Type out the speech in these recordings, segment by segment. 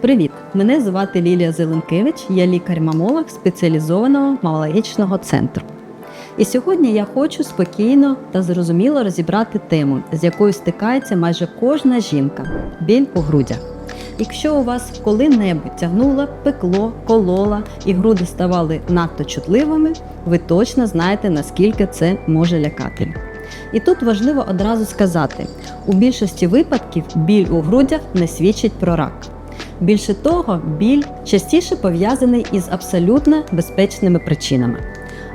Привіт! Мене звати Лілія Зеленкевич, я лікар-мамолог спеціалізованого мамологічного центру. І сьогодні я хочу спокійно та зрозуміло розібрати тему, з якою стикається майже кожна жінка біль у грудях. Якщо у вас коли-небудь тягнуло, пекло, колола і груди ставали надто чутливими, ви точно знаєте, наскільки це може лякати. І тут важливо одразу сказати: у більшості випадків біль у грудях не свідчить про рак. Більше того, біль частіше пов'язаний із абсолютно безпечними причинами.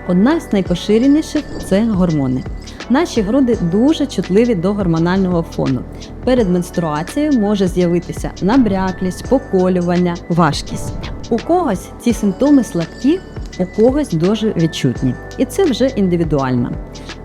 Одна з найпоширеніших це гормони. Наші груди дуже чутливі до гормонального фону. Перед менструацією може з'явитися набряклість, поколювання, важкість. У когось ці симптоми слабкі, у когось дуже відчутні. І це вже індивідуально.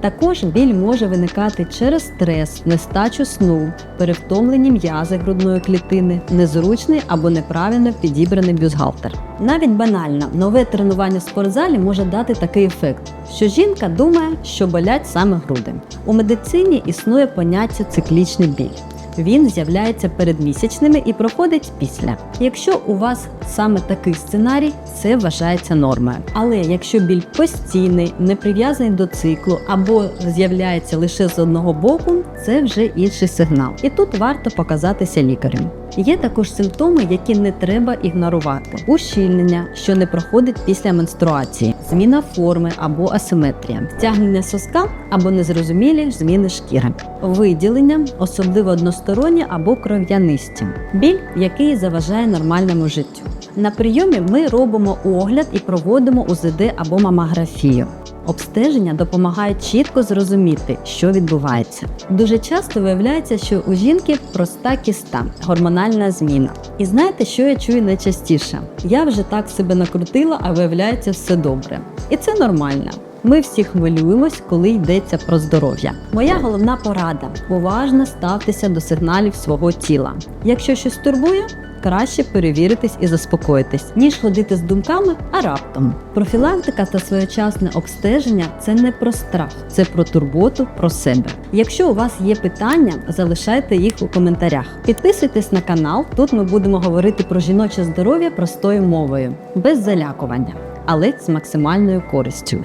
Також біль може виникати через стрес, нестачу сну, перевтомлені м'язи грудної клітини, незручний або неправильно підібраний бюзгалтер. Навіть банально нове тренування в спортзалі може дати такий ефект, що жінка думає, що болять саме груди. У медицині існує поняття циклічний біль. Він з'являється перед місячними і проходить після. Якщо у вас саме такий сценарій, це вважається нормою. Але якщо біль постійний, не прив'язаний до циклу або з'являється лише з одного боку, це вже інший сигнал. І тут варто показатися лікарем. Є також симптоми, які не треба ігнорувати: ущільнення, що не проходить після менструації, зміна форми або асиметрія, стягнення соска або незрозумілі зміни шкіри, виділення, особливо односторонні або кров'янисті, біль, який заважає нормальному життю. На прийомі ми робимо огляд і проводимо УЗД або мамографію. Обстеження допомагає чітко зрозуміти, що відбувається. Дуже часто виявляється, що у жінки проста кіста, гормональна зміна. І знаєте, що я чую найчастіше? Я вже так себе накрутила, а виявляється все добре. І це нормально. Ми всі хвилюємось, коли йдеться про здоров'я. Моя головна порада: уважно ставтеся до сигналів свого тіла. Якщо щось турбує, краще перевіритись і заспокоїтись, ніж ходити з думками, а раптом. Профілактика та своєчасне обстеження це не про страх, це про турботу про себе. Якщо у вас є питання, залишайте їх у коментарях. Підписуйтесь на канал. Тут ми будемо говорити про жіноче здоров'я простою мовою, без залякування, але з максимальною користю.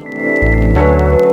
Thank you.